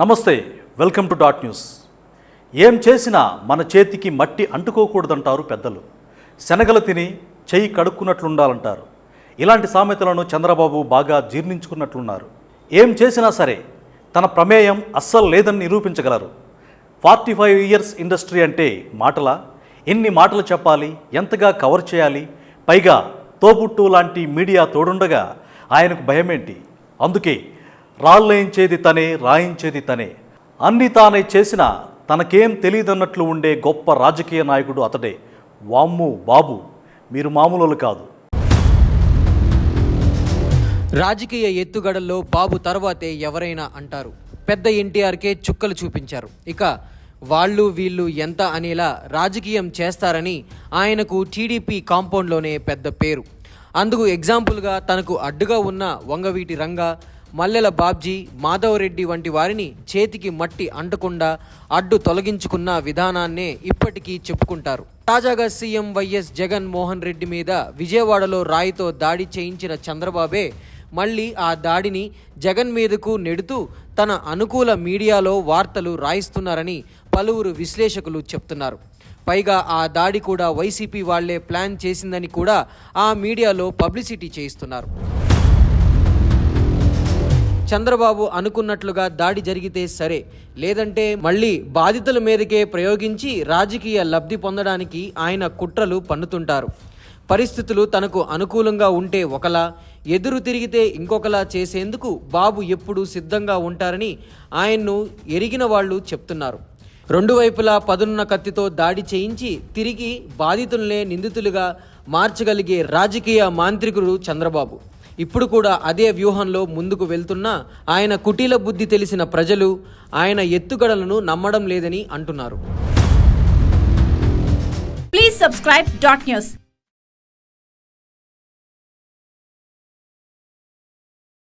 నమస్తే welcome to dot news. ఏం చేసినా మన చేతికి మట్టి అంటుకోకూడదంటారు పెద్దలు. శనగలు తిని చెయ్యి కడుక్కున్నట్లుండాలంటారు. ఇలాంటి సామెతలను చంద్రబాబు బాగా జీర్ణించుకున్నట్లున్నారు. ఏం చేసినా సరే తన ప్రమేయం అస్సలు లేదని నిరూపించగలరు. ఫార్టీ ఫైవ్ ఇయర్స్ ఇండస్ట్రీ అంటే మాటల? ఎన్ని మాటలు చెప్పాలి? ఎంతగా కవర్ చేయాలి? పైగా తోబుట్టు లాంటి మీడియా తోడుండగా ఆయనకు భయమేంటి? అందుకే రాళ్ళేయించేది తనే రాయించేది తనే. అన్ని తానే చేసిన తనకేం తెలియదన్నట్లు ఉండే గొప్ప రాజకీయ నాయకుడు అతడే. వామ్ము బాబు మీరు మామూలు కాదు. రాజకీయ ఎత్తుగడల్లో బాబు తర్వాతే ఎవరైనా అంటారు. పెద్ద ఎన్టీఆర్కే చుక్కలు చూపించారు. ఇక వాళ్ళు వీళ్ళు ఎంత అనేలా రాజకీయం చేస్తారని ఆయనకు టీడీపీ కాంపౌండ్లోనే పెద్ద పేరు. అందుకు ఎగ్జాంపుల్గా తనకు అడ్డుగా ఉన్న వంగవీటి రంగ మల్లెల బాబ్జీ మాధవరెడ్డి వంటి వారిని చేతికి మట్టి అంటకుండా అడ్డు తొలగించుకున్న విధానాన్నే ఇప్పటికీ చెప్పుకుంటారు. తాజాగా సీఎం వైఎస్ జగన్ మోహన్ రెడ్డి మీద విజయవాడలో రాయితో దాడి చేయించిన చంద్రబాబే మళ్ళీ ఆ దాడిని జగన్ మీదకు నెడుతూ తన అనుకూల మీడియాలో వార్తలు రాయిస్తున్నారని పలువురు విశ్లేషకులు చెప్తున్నారు. పైగా ఆ దాడి కూడా వైసీపీ వాళ్ళే ప్లాన్ చేసిందని కూడా ఆ మీడియాలో పబ్లిసిటీ చేయిస్తున్నారు. చంద్రబాబు అనుకున్నట్లుగా దాడి జరిగితే సరే లేదంటే మళ్ళీ బాధితుల మీదకే ప్రయోగించి రాజకీయ లబ్ధి పొందడానికి ఆయన కుట్రలు పన్నుతుంటారు. పరిస్థితులు తనకు అనుకూలంగా ఉంటే ఒకలా ఎదురు తిరిగితే ఇంకొకలా చేసేందుకు బాబు ఎప్పుడూ సిద్ధంగా ఉంటారని ఆయన్ను ఎరిగిన వాళ్ళు చెప్తున్నారు. రెండు వైపులా పదునున్న కత్తితో దాడి చేయించి తిరిగి బాధితులనే నిందితులుగా మార్చగలిగే రాజకీయ మాంత్రికుడు చంద్రబాబు. ఇప్పుడు కూడా అదే వ్యూహంలో ముందుకు వెళ్తున్నా ఆయన కుటీల బుద్ధి తెలిసిన ప్రజలు ఆయన ఎత్తుగడలను నమ్మడం లేదని అంటున్నారు. Please subscribe dot news